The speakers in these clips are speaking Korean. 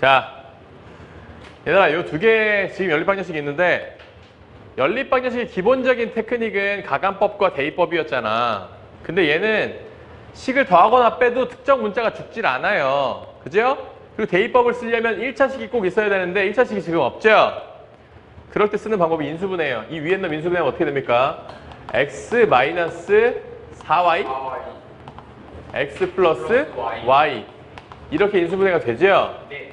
자, 얘들아, 요두개 지금 연립방정식이 있는데 연립방정식의 기본적인 테크닉은 가감법과 대입법이었잖아. 근데 얘는 식을 더하거나 빼도 특정 문자가 죽질 않아요. 그죠? 그리고 대입법을 쓰려면 1차식이 꼭 있어야 되는데 1차식이 지금 없죠? 그럴 때 쓰는 방법이 인수분해예요. 이 위에 있는 인수분해하면 어떻게 됩니까? x 마이너스 4y 아, x 플러스 y 이렇게 인수분해가 되죠? 네.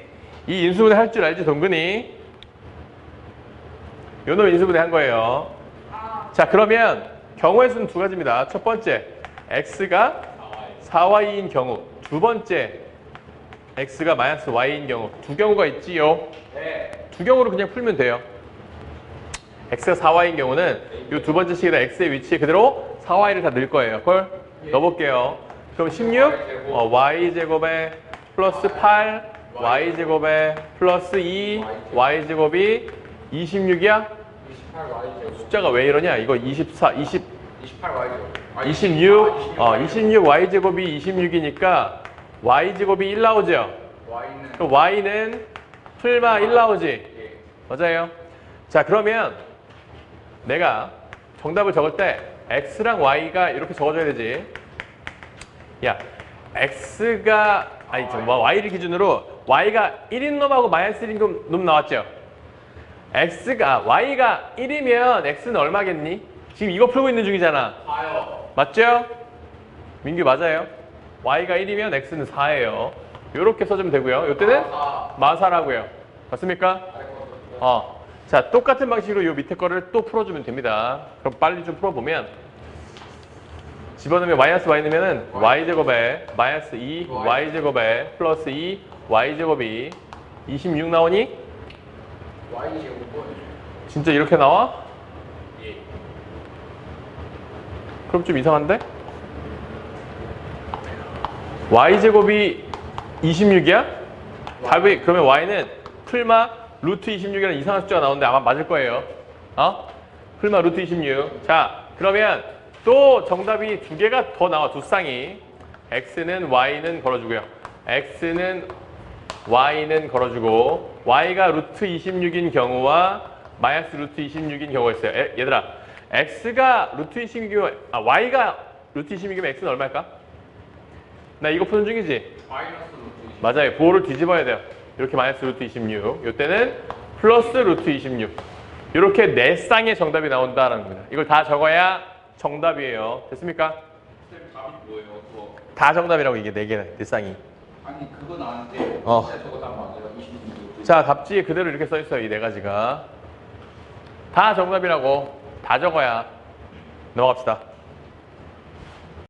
이 인수분해 할 줄 알지 동근이? 요놈 인수분해 한 거예요. 자 그러면 경우의 수는 두 가지입니다. 첫 번째 x가 4y인 경우 두 번째 x가 마이너스 y인 경우 두 경우가 있지요. 네. 두 경우로 그냥 풀면 돼요. x가 4y인 경우는 이 두 번째 식에다 x의 위치에 그대로 4y를 다 넣을 거예요. 그걸 넣어볼게요. 그럼 16 어, y제곱에 플러스 8 y제곱에 플러스 2 y제곱이 26이야? 28y 제곱. 숫자가 왜 이러냐? 이거 24, 20, 28y 제곱. 26, 어, 26 y제곱이 26이니까 y제곱이 1 나오죠? y는 y는 풀마 1 나오지? 예. 맞아요. 자, 그러면 내가 정답을 적을 때 x랑 y가 이렇게 적어줘야 되지. 야, x가 아니 저 뭐, y를 기준으로 y가 1인 놈하고 마이너스 1인 놈, 놈 나왔죠. x가 y가 1이면 x는 얼마겠니? 지금 이거 풀고 있는 중이잖아. 4요. 맞죠? 민규 맞아요. y가 1이면 x는 4예요. 이렇게 써주면 되고요. 이때는 아, 마사 라고요. 맞습니까? 거. 어. 자, 똑같은 방식으로 이 밑에 거를 또 풀어주면 됩니다. 그럼 빨리 좀 풀어보면 집어넣으면 마이너스 y 넣으면은 y제곱에 마이너스 2 y제곱에 플러스 2 y제곱이 26 나오니? y 제곱은 진짜 이렇게 나와? 예. 그럼 좀 이상한데? y제곱이 26이야? 답이 그러면 y는 풀마 루트 26이라는 이상한 숫자가 나오는데 아마 맞을 거예요. 어? 풀마 루트 26. 자, 그러면 또 정답이 두 개가 더 나와 두 쌍이. x는 y는 걸어주고요. x는 y는 걸어주고 y가 루트 26인 경우와 마이너스 루트 26인 경우가 있어요. 에, 얘들아, x가 루트 26이면 아 y가 루트 26이면 x는 얼마일까? 나 이거 푸는 중이지. 마이너스 루트 맞아요. 보호를 뒤집어야 돼요. 이렇게 마이너스 루트 26. 이때는 플러스 루트 26. 이렇게 네 쌍의 정답이 나온다는 겁니다. 이걸 다 적어야 정답이에요. 됐습니까? 다 정답이라고 이게 네 개나 네 쌍이. 아니 그건 아는데 어. 저거 답 맞아요? 26. 자, 답지에 그대로 이렇게 써 있어요. 이 네 가지가. 다 정답이라고. 다 적어야. 넘어갑시다.